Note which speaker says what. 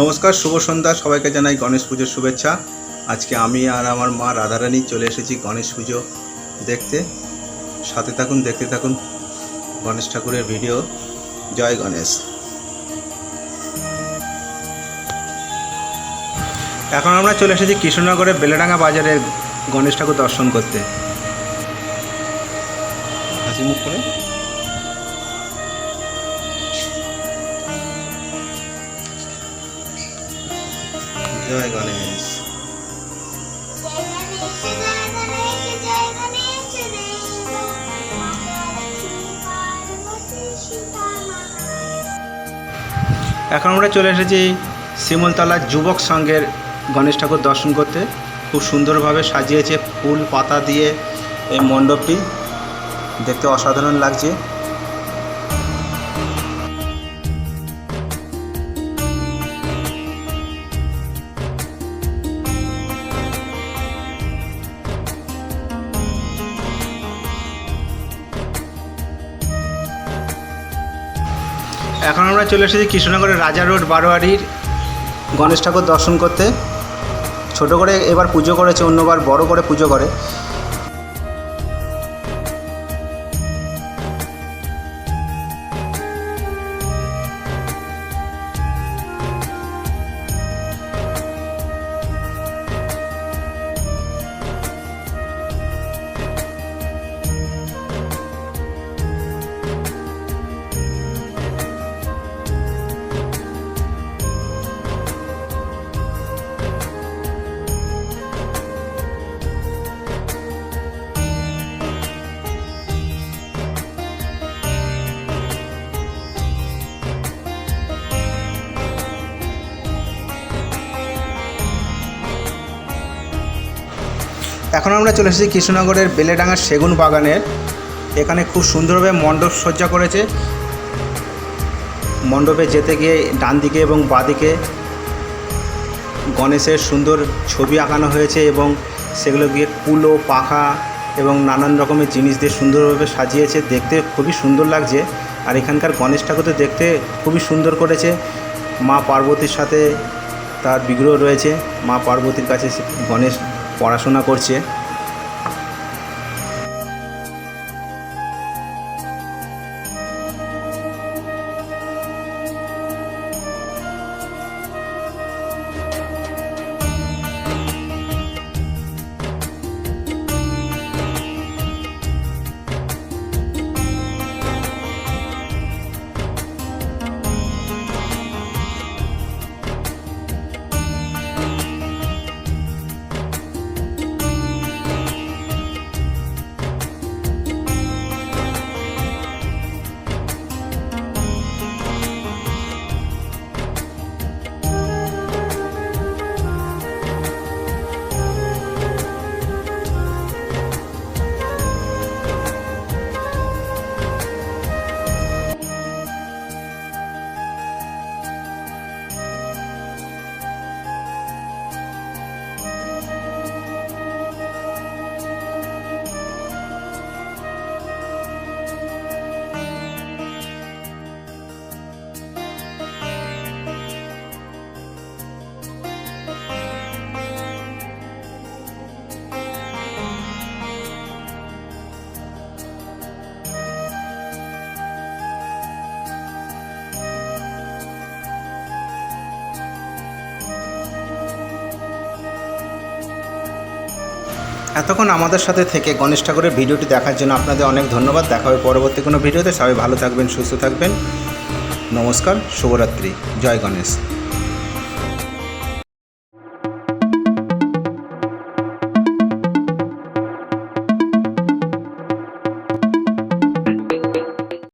Speaker 1: নমস্কার, শুভ সন্ধ্যা। সবাইকে জানাই গণেশ পুজোর শুভেচ্ছা। আজকে আমি আর আমার মা রাধারানী চলে এসেছি গণেশ পুজো দেখতে। সাথে থাকুন, দেখতে থাকুন গণেশ ঠাকুরের ভিডিও। জয় গণেশ। এখন আমরা চলে এসেছি কৃষ্ণনগরের বেলেডাঙ্গা বাজারে গণেশ ঠাকুর দর্শন করতে। হাসি মুখ করে। জয় গণেশ। এখন আমরা চলে এসেছি শিমলতলা যুবক সংঘের গণেশ ঠাকুর দর্শন করতে। খুব সুন্দরভাবে সাজিয়েছে ফুল পাতা দিয়ে এই মণ্ডপটি। দেখতে অসাধারণ লাগছে। এখন আমরা চলে এসেছি কৃষ্ণনগরের রাজা রোড বারোয়ারির গণেশ ঠাকুর দর্শন করতে। ছোট করে এবার পুজো করেছে, অন্যবার বড় করে পুজো করে। এখন আমরা চলে এসেছি কৃষ্ণনগরের বেলেডাঙ্গার সেগুন বাগানের এখানে খুব সুন্দরভাবে মণ্ডপ সজ্জা করেছে। মণ্ডপে যেতে গিয়ে ডান দিকে এবং বাঁদিকে গণেশের সুন্দর ছবি আঁকানো হয়েছে এবং সেগুলো গিয়ে কুলো পাখা এবং নানান রকমের জিনিস দিয়ে সুন্দরভাবে সাজিয়েছে। দেখতে খুবই সুন্দর লাগছে। আর এখানকার গণেশ ঠাকুর তো দেখতে খুবই সুন্দর করেছে। মা পার্বতীর সাথে তার বিগ্রহ রয়েছে। মা পার্বতীর কাছে গণেশ পড়াশোনা করছে। এতক্ষণ আমাদের সাথে থেকে গণেশ ঠাকুরের ভিডিওটি দেখার জন্য আপনাদের অনেক ধন্যবাদ। দেখা হবে পরবর্তী কোনো ভিডিওতে। সবাই ভালো থাকবেন, সুস্থ থাকবেন। নমস্কার, শুভরাত্রি। জয় গণেশ।